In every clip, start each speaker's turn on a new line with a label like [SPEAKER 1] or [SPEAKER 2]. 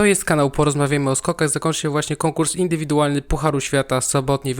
[SPEAKER 1] To jest kanał Porozmawiamy o skokach. Zakończył się właśnie konkurs indywidualny Pucharu Świata. Sobotni w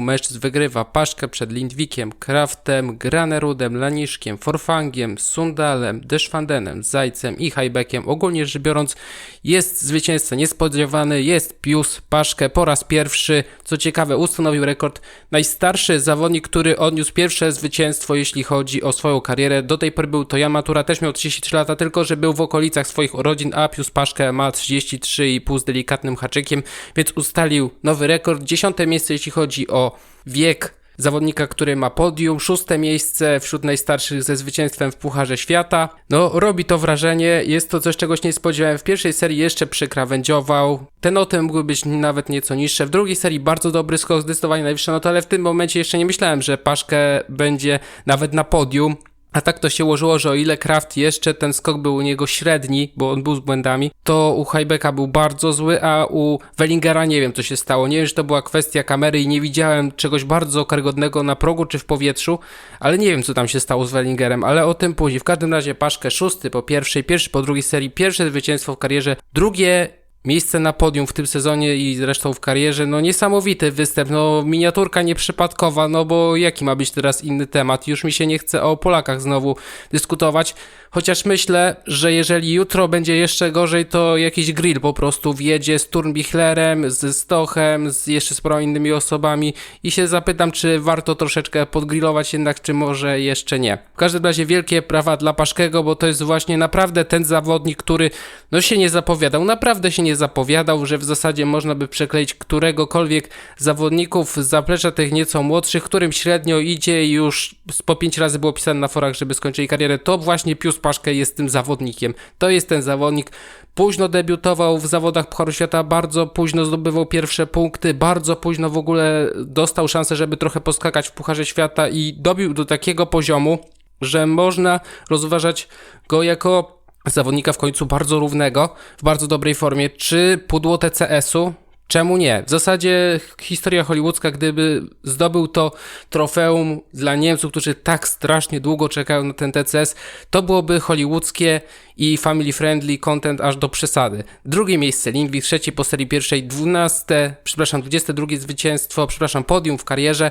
[SPEAKER 1] mężczyzn wygrywa Paszkę przed Lindwikiem, Kraftem, Granerudem, Laniszkiem, Forfangiem, Sundalem, Deszwandenem, Zajcem i Hajbekiem. Ogólnie rzecz biorąc jest zwycięzca niespodziewany, jest Pius Paszkę po raz pierwszy. Co ciekawe ustanowił rekord najstarszy zawodnik, który odniósł pierwsze zwycięstwo jeśli chodzi o swoją karierę. Do tej pory był to Jan Matura, też miał 33 lata, tylko że był w okolicach swoich urodzin, a Pius Paszkę ma 33,5 z delikatnym haczykiem, więc ustalił nowy rekord. Dziesiąte miejsce jeśli chodzi o wiek zawodnika, który ma podium, szóste miejsce wśród najstarszych ze zwycięstwem w Pucharze Świata. No, robi to wrażenie, jest to coś, czegoś nie spodziewałem. W pierwszej serii jeszcze przykrawędziował, te noty mogły być nawet nieco niższe. W drugiej serii bardzo dobry skok, zdecydowanie najwyższa nota, ale w tym momencie jeszcze nie myślałem, że Paszkę będzie nawet na podium. A tak to się ułożyło, że o ile Kraft jeszcze ten skok był u niego średni, bo on był z błędami, to u Hajbeka był bardzo zły, a u Wellingera nie wiem co się stało. Nie wiem, czy to była kwestia kamery i nie widziałem czegoś bardzo karygodnego na progu czy w powietrzu, ale nie wiem co tam się stało z Wellingerem, ale o tym później. W każdym razie Paszkę szósty po pierwszej, pierwszy po drugiej serii, pierwsze zwycięstwo w karierze, drugie Miejsce na podium w tym sezonie i zresztą w karierze, no niesamowity występ, no miniaturka nieprzypadkowa, no bo jaki ma być teraz inny temat? Już mi się nie chce o Polakach znowu dyskutować, chociaż myślę, że jeżeli jutro będzie jeszcze gorzej, to jakiś grill po prostu wjedzie z Turnbichlerem, z Stochem, z jeszcze sporo innymi osobami i się zapytam, czy warto troszeczkę podgrillować jednak, czy może jeszcze nie. W każdym razie wielkie prawa dla Paszkego, bo to jest właśnie naprawdę ten zawodnik, który no się nie zapowiadał, naprawdę się nie zapowiadał, że w zasadzie można by przekleić któregokolwiek zawodników z zaplecza tych nieco młodszych, którym średnio idzie i już po pięć razy było pisane na forach, żeby skończyli karierę, to właśnie Pius Paszkę jest tym zawodnikiem. To jest ten zawodnik. Późno debiutował w zawodach Pucharu Świata, bardzo późno zdobywał pierwsze punkty, bardzo późno w ogóle dostał szansę, żeby trochę poskakać w Pucharze Świata i dobił do takiego poziomu, że można rozważać go jako zawodnika w końcu bardzo równego, w bardzo dobrej formie. Czy pudło TCS-u? Czemu nie? W zasadzie historia hollywoodzka, gdyby zdobył to trofeum dla Niemców, którzy tak strasznie długo czekają na ten TCS, to byłoby hollywoodzkie i family friendly content aż do przesady. Drugie miejsce Lindwik, trzeci po serii pierwszej, dwunaste, przepraszam, dwudzieste drugie zwycięstwo, przepraszam, podium w karierze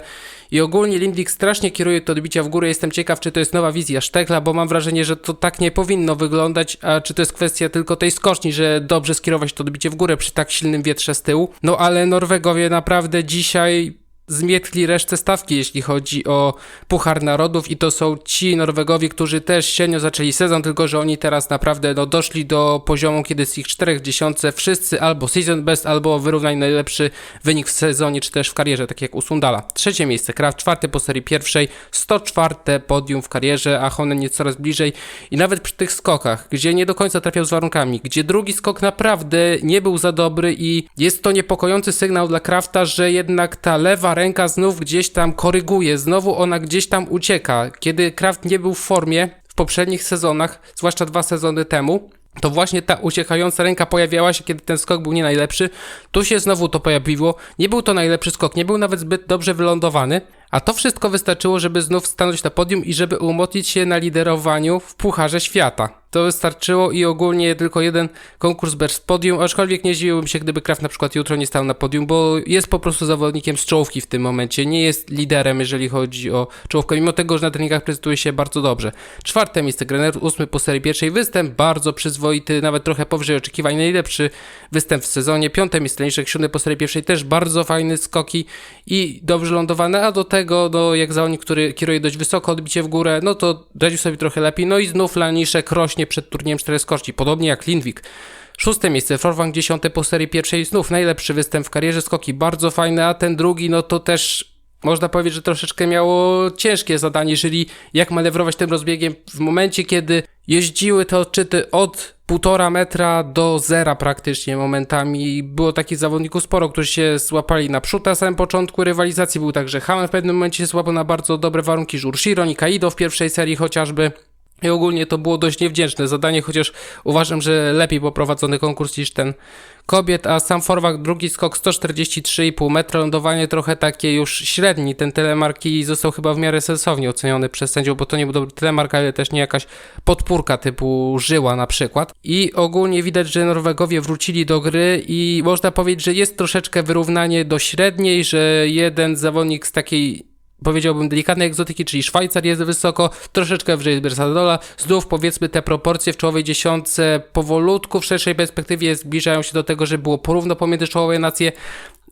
[SPEAKER 1] i ogólnie Lindwik strasznie kieruje to odbicia w górę. Jestem ciekaw, czy to jest nowa wizja Sztekla, bo mam wrażenie, że to tak nie powinno wyglądać, a czy to jest kwestia tylko tej skoczni, że dobrze skierować to odbicie w górę przy tak silnym wietrze z tyłu. No ale Norwegowie naprawdę dzisiaj zmietli resztę stawki, jeśli chodzi o Puchar Narodów i to są ci Norwegowie, którzy też średnio zaczęli sezon, tylko że oni teraz naprawdę no, doszli do poziomu, kiedy z ich czterech dziesiątce wszyscy albo season best, albo wyrównali najlepszy wynik w sezonie, czy też w karierze, tak jak u Sundala. Trzecie miejsce, Kraft, czwarty po serii pierwszej, 104 podium w karierze, a Honen nie coraz bliżej i nawet przy tych skokach, gdzie nie do końca trafiał z warunkami, gdzie drugi skok naprawdę nie był za dobry i jest to niepokojący sygnał dla Krafta, że jednak ta lewa ręka znów gdzieś tam koryguje, znowu ona gdzieś tam ucieka. Kiedy Kraft nie był w formie w poprzednich sezonach, zwłaszcza dwa sezony temu, to właśnie ta uciekająca ręka pojawiała się, kiedy ten skok był nie najlepszy. Tu się znowu to pojawiło. Nie był to najlepszy skok, nie był nawet zbyt dobrze wylądowany, a to wszystko wystarczyło, żeby znów stanąć na podium i żeby umocnić się na liderowaniu w Pucharze Świata. To wystarczyło i ogólnie tylko jeden konkurs bez podium, aczkolwiek nie zdziwiłbym się, gdyby Kraft na przykład jutro nie stał na podium, bo jest po prostu zawodnikiem z czołówki w tym momencie, nie jest liderem, jeżeli chodzi o czołówkę, mimo tego, że na treningach prezentuje się bardzo dobrze. Czwarte miejsce, Grener, ósmy po serii pierwszej występ, bardzo przyzwoity, nawet trochę powyżej oczekiwań, najlepszy występ w sezonie. Piąte miejsce, Leniszek, siódmy po serii pierwszej, też bardzo fajne skoki i dobrze lądowane, a do tego, no jak zawodnik, który kieruje dość wysoko, odbicie w górę, no to radził sobie trochę lepiej, no i znów Laniszek rośnie przed turniejem 4 skoczni, podobnie jak Lindwik. Szóste miejsce, Forwang dziesiąte po serii pierwszej, znów najlepszy występ w karierze, skoki bardzo fajne, a ten drugi, no to też można powiedzieć, że troszeczkę miało ciężkie zadanie, czyli jak manewrować tym rozbiegiem w momencie, kiedy jeździły te odczyty od półtora metra do zera praktycznie momentami. Było takich zawodników sporo, którzy się złapali na przód na samym początku rywalizacji. Był także Haman w pewnym momencie się złapał na bardzo dobre warunki, Żurshiro, Nikaido w pierwszej serii chociażby. I ogólnie to było dość niewdzięczne zadanie, chociaż uważam, że lepiej poprowadzony konkurs niż ten kobiet, a sam forward drugi skok 143,5 metra, lądowanie trochę takie już średni. Ten telemark i został chyba w miarę sensownie oceniony przez sędziów, bo to nie był dobry telemark, ale też nie jakaś podpórka typu żyła na przykład. I ogólnie widać, że Norwegowie wrócili do gry i można powiedzieć, że jest troszeczkę wyrównanie do średniej, że jeden zawodnik z takiej powiedziałbym delikatnej egzotyki, czyli Szwajcar jest wysoko, troszeczkę wyżej Bersadola. Znów powiedzmy te proporcje w czołowej dziesiątce powolutku w szerszej perspektywie zbliżają się do tego, że było porówno pomiędzy czołowe nacje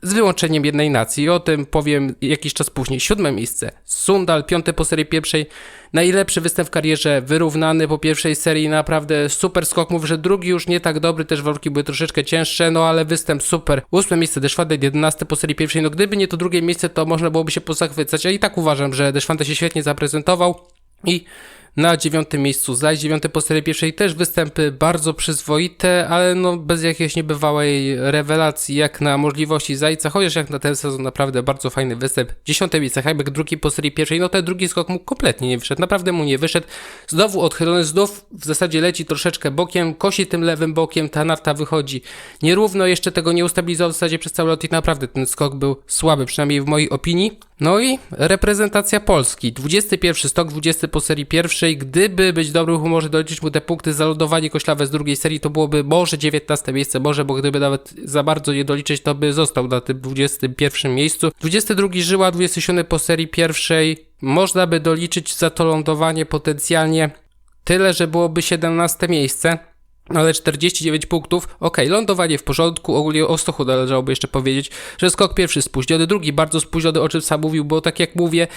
[SPEAKER 1] z wyłączeniem jednej nacji. O tym powiem jakiś czas później. Siódme miejsce. Sundal, piąte po serii pierwszej. Najlepszy występ w karierze, wyrównany po pierwszej serii, naprawdę super skok. Mówię, że drugi już nie tak dobry, też walki były troszeczkę cięższe, no ale występ super. Ósme miejsce Deszwande, 11 po serii pierwszej. No gdyby nie to drugie miejsce, to można byłoby się pozachwycać. Ja i tak uważam, że Deszwande się świetnie zaprezentował i na dziewiątym miejscu Zaj, dziewiąte po serii pierwszej też występy bardzo przyzwoite, ale no bez jakiejś niebywałej rewelacji jak na możliwości Zajca, chociaż jak na ten sezon naprawdę bardzo fajny występ. Dziesiąte miejsce Hajbek, drugi po serii pierwszej, no ten drugi skok mu kompletnie nie wyszedł, naprawdę mu nie wyszedł. Znowu odchylony, znów w zasadzie leci troszeczkę bokiem, kosi tym lewym bokiem, ta narta wychodzi nierówno, jeszcze tego nie ustabilizował w zasadzie przez cały lot i naprawdę ten skok był słaby, przynajmniej w mojej opinii. No i reprezentacja Polski. 21 stok, 20 po serii pierwszej. Gdyby być dobrym humorze, doliczyć mu te punkty za lądowanie koślawe z drugiej serii, to byłoby może 19 miejsce, może, bo gdyby nawet za bardzo je doliczyć, to by został na tym 21 miejscu. 22 Żyła, 27 po serii pierwszej. Można by doliczyć za to lądowanie potencjalnie tyle, że byłoby 17 miejsce. Ale 49 punktów, ok, lądowanie w porządku, ogólnie o Stochu należałoby jeszcze powiedzieć, że skok pierwszy spóźniony, drugi bardzo spóźniony, o czym sam mówił, bo tak jak mówię,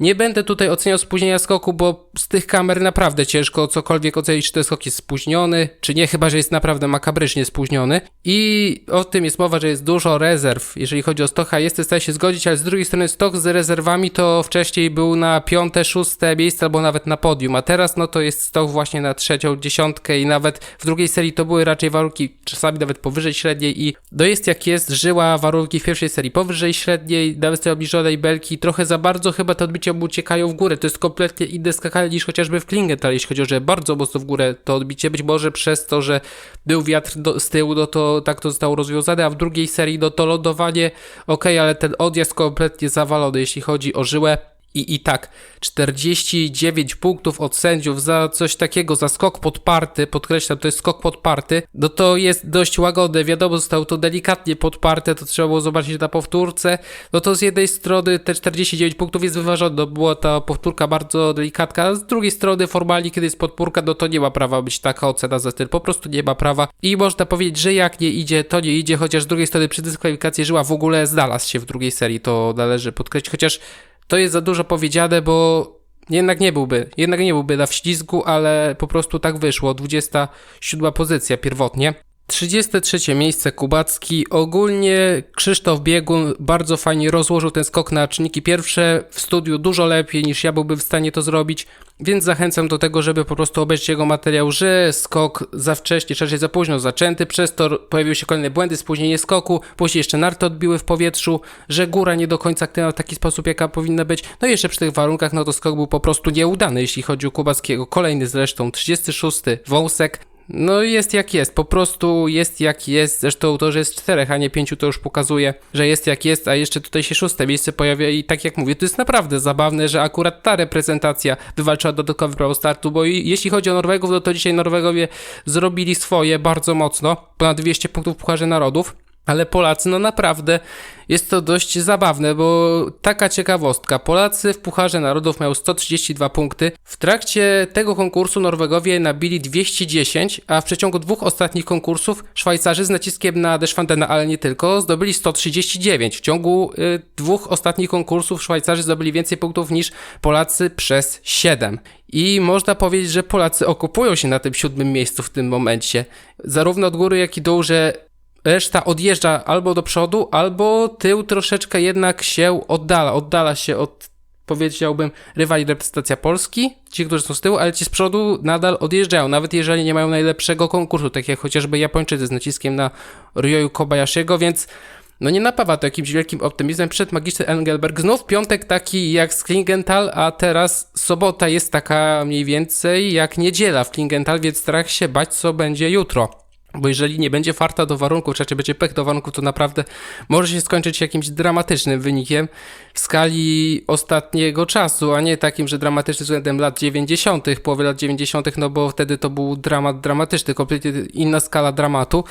[SPEAKER 1] nie będę tutaj oceniał spóźnienia skoku, bo z tych kamer naprawdę ciężko cokolwiek ocenić, czy ten skok jest spóźniony, czy nie, chyba że jest naprawdę makabrycznie spóźniony. I o tym jest mowa, że jest dużo rezerw, jeżeli chodzi o Stocha. Jestem w stanie się zgodzić, ale z drugiej strony stok z rezerwami to wcześniej był na piąte, szóste miejsce albo nawet na podium, a teraz no to jest stok właśnie na trzecią dziesiątkę i nawet w drugiej serii to były raczej warunki czasami nawet powyżej średniej i no jest jak jest, żyła warunki w pierwszej serii powyżej średniej, nawet tej obniżonej belki, trochę za bardzo chyba to odbicie mu uciekają w górę. To jest kompletnie inne skakanie niż chociażby w Klingenthal, jeśli chodzi o, że bardzo mocno w górę to odbicie. Być może przez to, że był wiatr do, z tyłu, no to tak to zostało rozwiązane, a w drugiej serii no to lądowanie, ok, ale ten odjazd kompletnie zawalony, jeśli chodzi o żyłę. I, I tak, 49 punktów od sędziów za coś takiego, za skok podparty, podkreślam, to jest skok podparty, no to jest dość łagodne, wiadomo, zostało to delikatnie podparte, to trzeba było zobaczyć na powtórce, no to z jednej strony te 49 punktów jest wyważone, no była ta powtórka bardzo delikatka, a z drugiej strony formalnie, kiedy jest podpórka, no to nie ma prawa być taka ocena za styl, po prostu nie ma prawa. I można powiedzieć, że jak nie idzie, to nie idzie, chociaż z drugiej strony przy dyskwalifikacji Żyła w ogóle znalazł się w drugiej serii, to należy podkreślić, chociaż to jest za dużo powiedziane, bo jednak nie byłby, jednak nie byłby na wślizgu, ale po prostu tak wyszło. 27 pozycja pierwotnie. 33 miejsce Kubacki. Ogólnie Krzysztof Biegun bardzo fajnie rozłożył ten skok na czynniki pierwsze w studiu dużo lepiej niż ja byłbym w stanie to zrobić, więc zachęcam do tego, żeby po prostu obejrzeć jego materiał, że skok za wcześnie, raczej za późno zaczęty, przez to pojawiły się kolejne błędy, spóźnienie skoku, później jeszcze narty odbiły w powietrzu, że góra nie do końca aktywna w taki sposób, jaka powinna być. No i jeszcze przy tych warunkach, no to skok był po prostu nieudany, jeśli chodzi o Kubackiego. Kolejny zresztą, 36, Wąsek. No jest jak jest, po prostu jest jak jest. Zresztą to, że jest czterech, a nie pięciu, to już pokazuje, że jest jak jest, a jeszcze tutaj się szóste miejsce pojawia i tak jak mówię, to jest naprawdę zabawne, że akurat ta reprezentacja wywalczyła dodatkowy prawo startu, bo jeśli chodzi o Norwegów, no to dzisiaj Norwegowie zrobili swoje bardzo mocno, ponad 200 punktów w Pucharze Narodów. Ale Polacy, no naprawdę jest to dość zabawne, bo taka ciekawostka. Polacy w Pucharze Narodów mają 132 punkty. W trakcie tego konkursu Norwegowie nabili 210, a w przeciągu dwóch ostatnich konkursów Szwajcarzy z naciskiem na Deschwandena, ale nie tylko, zdobyli 139. W ciągu y, dwóch ostatnich konkursów Szwajcarzy zdobyli więcej punktów niż Polacy przez 7. I można powiedzieć, że Polacy okupują się na tym siódmym miejscu w tym momencie. Zarówno od góry, jak i dół, że reszta odjeżdża albo do przodu, albo tył troszeczkę jednak się oddala. Oddala się od, powiedziałbym, rywali reprezentacja Polski, ci, którzy są z tyłu, ale ci z przodu nadal odjeżdżają, nawet jeżeli nie mają najlepszego konkursu, tak jak chociażby Japończycy z naciskiem na Ryoyu Kobayashiego, więc no nie napawa to jakimś wielkim optymizmem. Przed magiczny Engelberg znów piątek taki jak z Klingenthal, a teraz sobota jest taka mniej więcej jak niedziela w Klingenthal, więc strach się bać co będzie jutro. Bo jeżeli nie będzie farta do warunków, czy raczej będzie pech do warunków, to naprawdę może się skończyć jakimś dramatycznym wynikiem w skali ostatniego czasu, a nie takim, że dramatyczny względem lat 90., połowy lat 90., no bo wtedy to był dramat dramatyczny, kompletnie inna skala dramatu.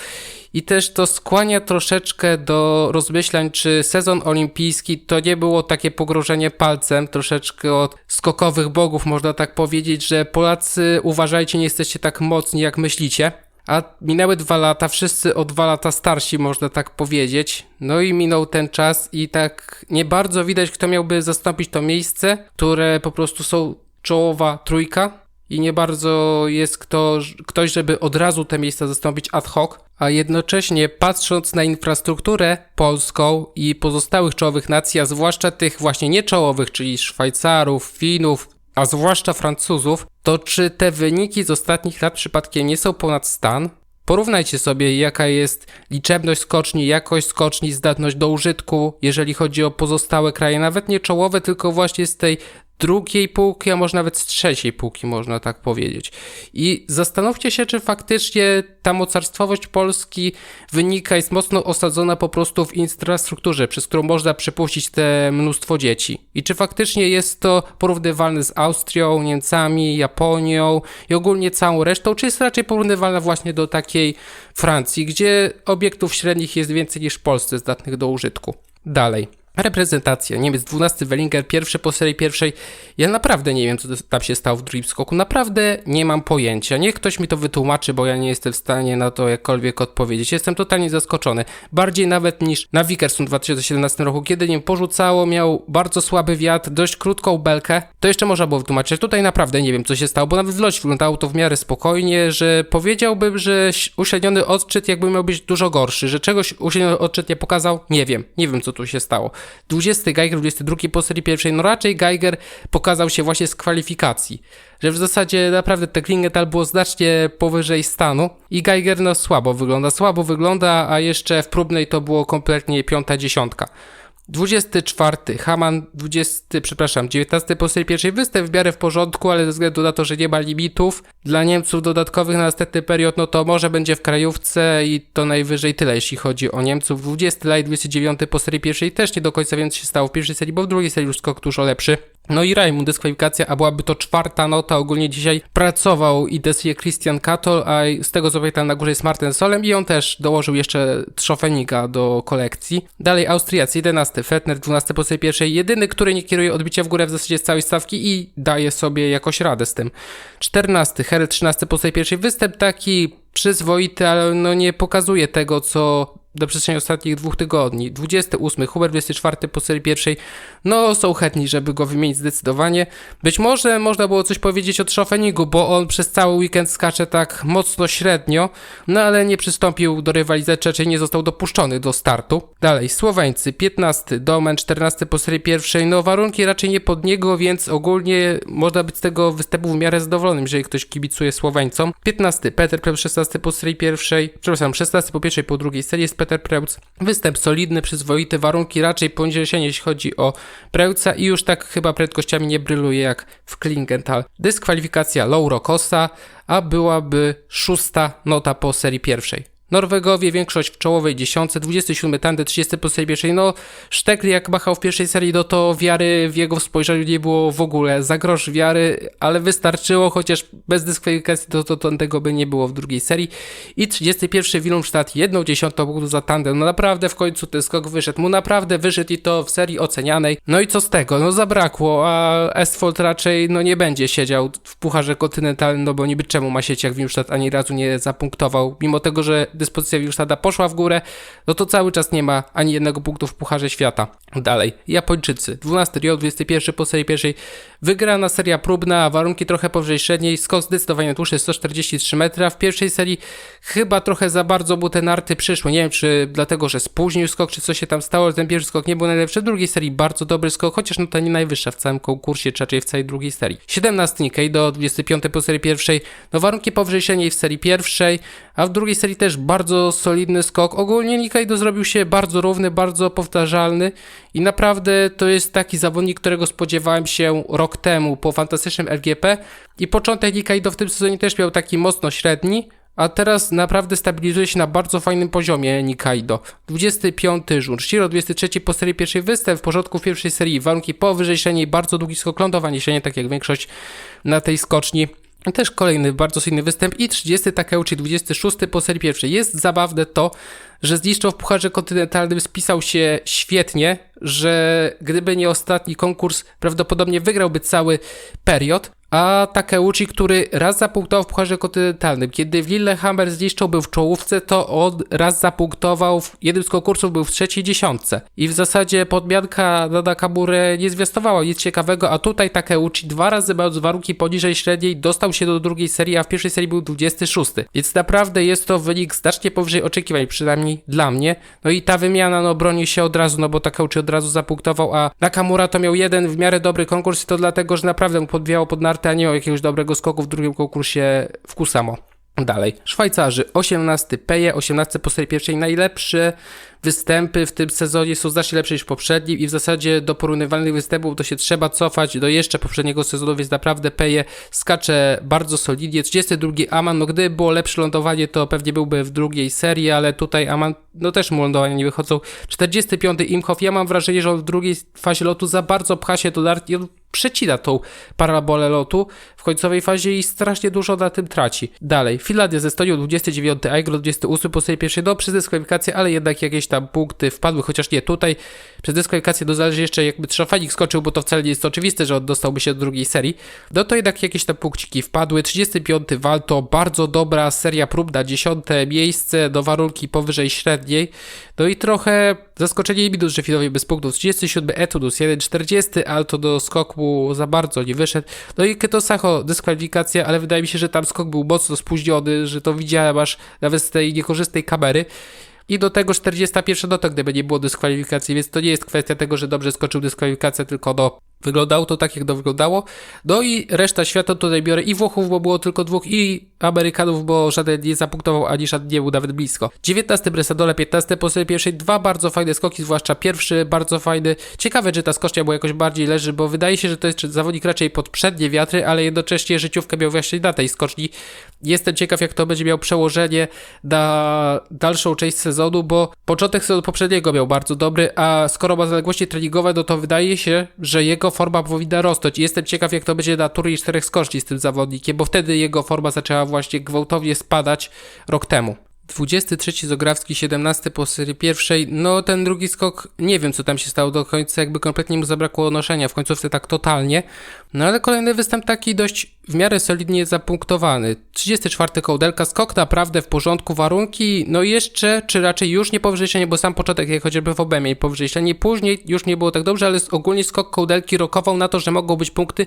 [SPEAKER 1] I też to skłania troszeczkę do rozmyślań, czy sezon olimpijski to nie było takie pogrożenie palcem, troszeczkę od skokowych bogów, można tak powiedzieć, że Polacy uważajcie, nie jesteście tak mocni, jak myślicie. A minęły dwa lata, wszyscy o dwa lata starsi, można tak powiedzieć. No i minął ten czas i tak nie bardzo widać, kto miałby zastąpić to miejsce, które po prostu są czołowa trójka. I nie bardzo jest kto, ktoś, żeby od razu te miejsca zastąpić ad hoc, a jednocześnie patrząc na infrastrukturę polską i pozostałych czołowych nacji, a zwłaszcza tych właśnie nieczołowych, czyli Szwajcarów, Finów, a zwłaszcza Francuzów, to czy te wyniki z ostatnich lat przypadkiem nie są ponad stan? Porównajcie sobie, jaka jest liczebność skoczni, jakość skoczni, zdatność do użytku, jeżeli chodzi o pozostałe kraje, nawet nie czołowe, tylko właśnie z tej drugiej półki, a może nawet z trzeciej półki, można tak powiedzieć. I zastanówcie się, czy faktycznie ta mocarstwowość Polski wynika, jest mocno osadzona po prostu w infrastrukturze, przez którą można przepuścić te mnóstwo dzieci. I czy faktycznie jest to porównywalne z Austrią, Niemcami, Japonią i ogólnie całą resztą, czy jest raczej porównywalna właśnie do takiej Francji, gdzie obiektów średnich jest więcej niż w Polsce zdatnych do użytku. Dalej. Reprezentacja. Niemiec 12, Wellinger pierwszy po serii pierwszej. Ja naprawdę nie wiem, co tam się stało w drugim skoku. Naprawdę nie mam pojęcia. Niech ktoś mi to wytłumaczy, bo ja nie jestem w stanie na to jakkolwiek odpowiedzieć. Jestem totalnie zaskoczony. Bardziej nawet niż na Wikersund w 2017 roku, kiedy nim porzucało, miał bardzo słaby wiatr, dość krótką belkę. To jeszcze można było wytłumaczyć. Tutaj naprawdę nie wiem, co się stało, bo nawet w locie wyglądało to w miarę spokojnie, że powiedziałbym, że uśredniony odczyt jakby miał być dużo gorszy, że czegoś uśredniony odczyt nie pokazał. Nie wiem. Nie wiem, co tu się stało. 20 Geiger, 22 po serii pierwszej, no raczej Geiger pokazał się właśnie z kwalifikacji, że w zasadzie naprawdę te Klingenthal było znacznie powyżej stanu i Geiger no słabo wygląda, słabo wygląda, a jeszcze w próbnej to było kompletnie piąta dziesiątka. 24. Haman, 20, przepraszam, 19 po pierwszej występ w miarę w porządku, ale ze względu na to, że nie ma limitów dla Niemców dodatkowych na następny period, no to może będzie w krajówce i to najwyżej tyle, jeśli chodzi o Niemców. 20 laj, 29 po serii pierwszej też nie do końca wiem, co się stało w pierwszej serii, bo w drugiej serii już skok dużo lepszy. No i Raimund dyskwalifikacja, a byłaby to czwarta nota. Ogólnie dzisiaj pracował i desuje Christian Katol, a z tego co pamiętam na górze jest Martin Solem i on też dołożył jeszcze Trzofenika do kolekcji. Dalej Austriacy 11, Fetner 12 po pierwszej, jedyny, który nie kieruje odbicia w górę w zasadzie z całej stawki i daje sobie jakoś radę z tym. 14, Herel 13 po pierwszej, występ taki przyzwoity, ale no nie pokazuje tego, co do przestrzeni ostatnich dwóch tygodni. 28, Hubert 24 po serii pierwszej, no są chętni, żeby go wymienić zdecydowanie. Być może można było coś powiedzieć o Trzofenigu, bo on przez cały weekend skacze tak mocno średnio, no ale nie przystąpił do rywalizacji, czyli nie został dopuszczony do startu. Dalej, Słoweńcy, 15, Domen, 14 po serii pierwszej, no warunki raczej nie pod niego, więc ogólnie można być z tego występu w miarę zadowolonym, jeżeli ktoś kibicuje Słoweńcom. 15, Peter Pleb, 16 po serii pierwszej, przepraszam, 16 po pierwszej, po drugiej serii jest Peter Preutz. Występ solidny, przyzwoite warunki, raczej poniesienie jeśli chodzi o Preutza i już tak chyba prędkościami nie bryluje jak w Klingenthal. Dyskwalifikacja Lauro Costa, a byłaby szósta nota po serii pierwszej. Norwegowie, większość w czołowej dziesiątce, 27 tandy, 30 po serii pierwszej. No, Sztekli jak machał w pierwszej serii, no to wiary w jego spojrzeniu nie było w ogóle. Za grosz wiary, ale wystarczyło, chociaż bez dyskwalifikacji to, to, to tego by nie było w drugiej serii. I 31 Wilmstadt, jedną dziesiątą punktu za tandem. No naprawdę w końcu ten skok wyszedł. Mu naprawdę wyszedł i to w serii ocenianej. No i co z tego? No zabrakło, a Estfold raczej no nie będzie siedział w pucharze kontynentalnym, no bo niby czemu ma sieć jak Wilmstadt ani razu nie zapunktował, mimo tego, że dyspozycja Wilstada poszła w górę, no to cały czas nie ma ani jednego punktu w Pucharze Świata. Dalej, Japończycy, 12 Rio, 21 po serii pierwszej, wygrana seria próbna, warunki trochę powyżej średniej, skok zdecydowanie dłuższy, 143 metry, a w pierwszej serii chyba trochę za bardzo mu te narty przyszły, nie wiem czy dlatego, że spóźnił skok, czy co się tam stało, ten pierwszy skok nie był najlepszy, w drugiej serii bardzo dobry skok, chociaż no to nie najwyższa w całym konkursie, czy raczej w całej drugiej serii. 17 Nikkei do 25 po serii pierwszej, no warunki powyżej średniej w serii pierwszej, a w drugiej serii też bardzo solidny skok. Ogólnie Nikaido zrobił się bardzo równy, bardzo powtarzalny i naprawdę to jest taki zawodnik, którego spodziewałem się rok temu po fantastycznym LGP i początek Nikaido w tym sezonie też miał taki mocno średni, a teraz naprawdę stabilizuje się na bardzo fajnym poziomie Nikaido. 25 żur, Shiro 23 po serii pierwszej występ, w porządku pierwszej serii, warunki powyżej średniej, bardzo długi skok lądowanie średnie, tak jak większość na tej skoczni. Też kolejny bardzo silny występ i 30 Takeuchi 26 po serii pierwszej. Jest zabawne to, że zniszczał w Pucharze Kontynentalnym spisał się świetnie, że gdyby nie ostatni konkurs, prawdopodobnie wygrałby cały period. A Takeuchi, który raz zapunktował w Pucharze Kontynentalnym, kiedy w Lillehammer zniszczał był w czołówce, to on raz zapunktował w jednym z konkursów, był w trzeciej dziesiątce. I w zasadzie podmianka na Nakamurę nie zwiastowała nic ciekawego, a tutaj Takeuchi dwa razy mając warunki poniżej średniej dostał się do drugiej serii, a w pierwszej serii był 26. Więc naprawdę jest to wynik znacznie powyżej oczekiwań, przynajmniej dla mnie. No i ta wymiana no broni się od razu, no bo Takeuchi od razu zapunktował, a Nakamura to miał jeden w miarę dobry konkurs i to dlatego, że naprawdę mu podbijało pod nartę, a nie miał jakiegoś dobrego skoku w drugim konkursie w Kusamo. Dalej. Szwajcarzy 18 Peje, 18 po serii pierwszej. Najlepsze występy w tym sezonie są znacznie lepsze niż w poprzednim i w zasadzie do porównywalnych występów to się trzeba cofać do jeszcze poprzedniego sezonu, więc naprawdę Peje skacze bardzo solidnie. 32 Aman, no gdyby było lepsze lądowanie, to pewnie byłby w drugiej serii, ale tutaj Aman, no też mu lądowania nie wychodzą. 45 Imhoff, ja mam wrażenie, że on w drugiej fazie lotu za bardzo pcha się do dart i on przecina tą parabolę lotu w końcowej fazie i strasznie dużo na tym traci. Dalej, Finlandia ze Estonią 29, Aigro 28 po serii pierwszej, no przez dyskwalifikację, ale jednak jakieś tam punkty wpadły, chociaż nie tutaj. Przez dyskwalifikację to zależy jeszcze jakby Trzofanik skoczył, bo to wcale nie jest oczywiste, że on dostałby się do drugiej serii. No to jednak jakieś tam punkciki wpadły. 35 Walto, bardzo dobra seria próbna, 10 miejsce do warunki powyżej średniej. No i trochę zaskoczenie Ibidus, że Fidowie bez punktów. 37 Etudus, 1,40, Alto do skoku za bardzo nie wyszedł. No i Keto Sacho dyskwalifikacja, ale wydaje mi się, że tam skok był mocno spóźniony, że to widziałem aż nawet z tej niekorzystnej kamery. I do tego 41 nota, gdyby nie było dyskwalifikacji, więc to nie jest kwestia tego, że dobrze skoczył dyskwalifikację, tylko do Wyglądało to tak, jak to wyglądało. No i reszta świata tutaj biorę i Włochów, bo było tylko dwóch, i Amerykanów, bo żaden nie zapunktował, ani żaden nie był nawet blisko. 19 Bresadole, 15 po sobie pierwszej, dwa bardzo fajne skoki, zwłaszcza pierwszy bardzo fajny. Ciekawe, czy ta skocznia mu jakoś bardziej leży, bo wydaje się, że to jest zawodnik raczej pod przednie wiatry, ale jednocześnie życiówkę miał właśnie na tej skoczni. Jestem ciekaw, jak to będzie miał przełożenie na dalszą część sezonu, bo początek sezonu poprzedniego miał bardzo dobry, a skoro ma zaległości treningowe, no to wydaje się, że jego forma powinna rosnąć. I jestem ciekaw, jak to będzie na turniej czterech skoczni z tym zawodnikiem, bo wtedy jego forma zaczęła właśnie gwałtownie spadać rok temu. 23 Zograwski, 17 po serii pierwszej. No ten drugi skok, nie wiem co tam się stało do końca, jakby kompletnie mu zabrakło noszenia w końcówce tak totalnie. No ale kolejny występ taki dość w miarę solidnie zapunktowany. 34 kołdelka, skok naprawdę w porządku, warunki, no jeszcze, czy raczej już nie powyżej średniej, bo sam początek, jak chociażby w obemie powyżej średniej, później już nie było tak dobrze, ale ogólnie skok kołdelki rokował na to, że mogą być punkty.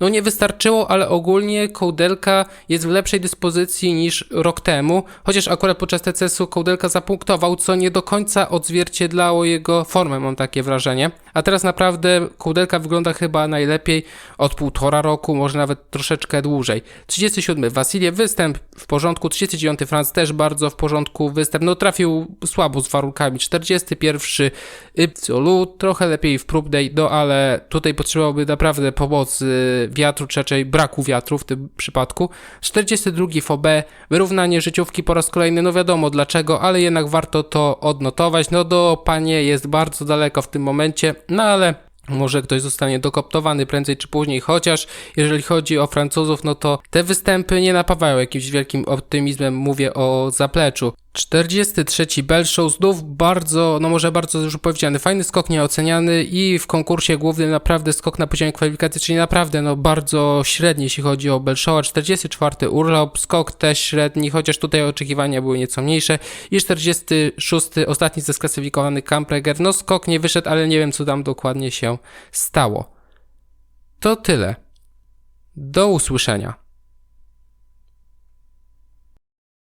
[SPEAKER 1] No nie wystarczyło, ale ogólnie kołdelka jest w lepszej dyspozycji niż rok temu, chociaż akurat podczas TCS-u kołdelka zapunktował, co nie do końca odzwierciedlało jego formę, mam takie wrażenie. A teraz naprawdę kołdelka wygląda chyba najlepiej od półtora roku, może nawet troszeczkę dłużej. 37 Wasiliew występ w porządku, 39 Franz też bardzo w porządku występ, no trafił słabo z warunkami. 41 Ypsilu trochę lepiej w próbnej, no ale tutaj potrzebowałby naprawdę pomocy wiatru, czy raczej braku wiatru w tym przypadku. 42 FOB, wyrównanie życiówki po raz kolejny, no wiadomo dlaczego, ale jednak warto to odnotować. No do panie jest bardzo daleko w tym momencie, no ale może ktoś zostanie dokoptowany prędzej czy później, chociaż jeżeli chodzi o Francuzów, no to te występy nie napawają jakimś wielkim optymizmem, mówię o zapleczu. 43 Bell Show znów bardzo, no może bardzo już powiedziany, fajny skok nieoceniany i w konkursie głównym naprawdę skok na poziomie kwalifikacji, czyli naprawdę no bardzo średni jeśli chodzi o Bell Show, 44 urlop, skok też średni, chociaż tutaj oczekiwania były nieco mniejsze i 46 ostatni zesklasyfikowany Kampreger, no skok nie wyszedł, ale nie wiem co tam dokładnie się stało. To tyle. Do usłyszenia.